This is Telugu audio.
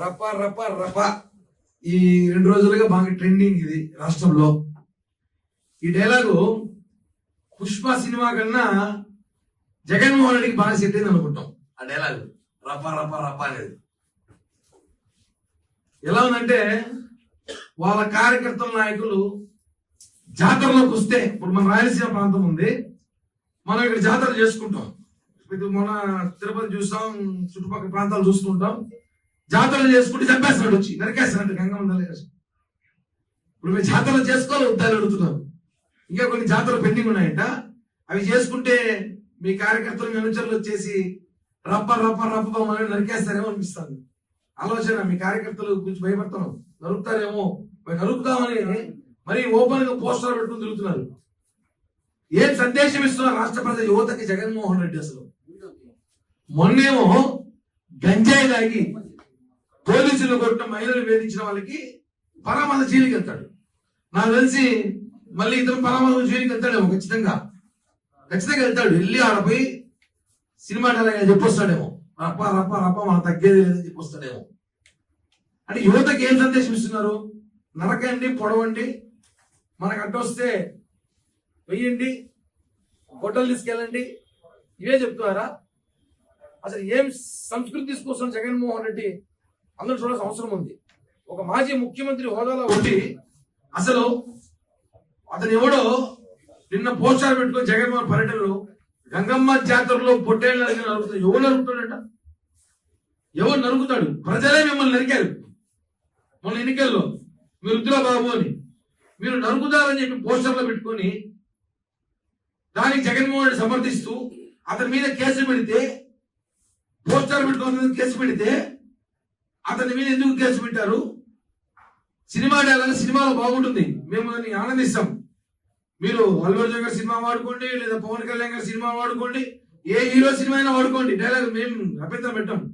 రప రప రప ఈ రెండు రోజులుగా బాగా ట్రెండింగ్ ఇది రాష్ట్రంలో. ఈ డైలాగు పుష్ప సినిమా కన్నా జగన్మోహన్ రెడ్డికి బాగా సెట్ అయింది అనుకుంటాం. ఆ డైలాగ్ రప రప రప అనేది. ఎలా ఉందంటే వాళ్ళ కార్యకర్తల నాయకులు జాతరలోకి వస్తే ఇప్పుడు మన రాయలసీమ ప్రాంతం ఉంది. మనం ఇక్కడ జాతర చేసుకుంటాం. ఇప్పుడు మన తిరుపతి చూస్తాం చుట్టుపక్కల ప్రాంతాలు చూస్తుంటాం. జాతరలు చేసుకుంటే చంపేస్తున్నాడు వచ్చి. నరికేస్తున్నాడు గంగమ్మ ఇప్పుడు మీరు జాతరలు చేసుకోవాలి వద్దని అడుగుతున్నారు ఇంకా కొన్ని జాతరలు పెండింగ్ ఉన్నాయంట. అవి చేసుకుంటే మీ కార్యకర్తలు మీ అనుచరులు వచ్చేసి రప్ప రప్ప రప్ప మనం నరికేస్తారేమో అనిపిస్తుంది. ఆలోచన మీ కార్యకర్తలు గురించి భయపడుతున్నాం నరుకుతారేమో. మరి నరుకుతామని మరి ఓపెన్గా పోస్టర్ పెట్టుకుని తిరుగుతున్నారు. ఏం సందేశం ఇస్తున్నారు రాష్ట్ర ప్రజల యువతకి జగన్మోహన్ రెడ్డి అసలు? మొన్నేమో గంజాయి తాగి పోలీసులు కొట్టిన మహిళలు వేధించిన వాళ్ళకి పరామర్శ జైలుకి వెళ్తాడు. నాకు తెలిసి మళ్ళీ ఇతను పరామర్శ జైలుకి వెళ్తాడేమో ఖచ్చితంగా. ఖచ్చితంగా వెళ్తాడు. వెళ్ళి ఆడపోయి సినిమా డైలాగ్ చెప్పొస్తాడేమో. రప్ప రప్ప రప్ప మనం తగ్గేది లేదని చెప్పొస్తాడేమో. అంటే యువతకి ఏం సందేశం ఇస్తున్నారు? నరకండి పొడవండి. మనకు అడ్డొస్తే వెయ్యండి. హోటల్ తీసుకెళ్ళండి. ఇవే చెప్తున్నారా? అసలు ఏం సంస్కృతి తీసుకొస్తాం జగన్మోహన్ రెడ్డి? అందరూ చూడాల్సిన అవసరం ఉంది. ఒక మాజీ ముఖ్యమంత్రి హోదాలో ఉండి అసలు అతను ఎవడో నిన్న పోస్టార్ పెట్టుకుని జగన్మోహన్ పర్యటనలో గంగమ్మ జాతరలో పొట్టేళ్ళు నరికిన నరుకుతాడు ఎవరు నరుకుతాడంట? ఎవరు నరుకుతాడు? ప్రజలే మిమ్మల్ని నరికారు. మొన్న ఎన్నికల్లో మీరు రుద్రా బాబు అని. మీరు నరుకుతారని చెప్పి పోస్టర్లో పెట్టుకొని దానికి జగన్మోహన్ రెడ్డి సమర్థిస్తూ అతని మీద కేసు పెడితే పోస్టర్ పెట్టుకుని కేసు పెడితే అతని మీద ఎందుకు కేసు పెట్టారు? సినిమా డైలాగ్ సినిమాలో బాగుంటుంది. మేము దాన్ని ఆనందిస్తాం. మీరు అల్లు అర్జున్ గారి సినిమా వాడుకోండి లేదా పవన్ కళ్యాణ్ గారి సినిమా వాడుకోండి ఏ హీరో సినిమా అయినా వాడుకోండి. డైలాగ్ మేము అభ్యంతరం పెట్టాం.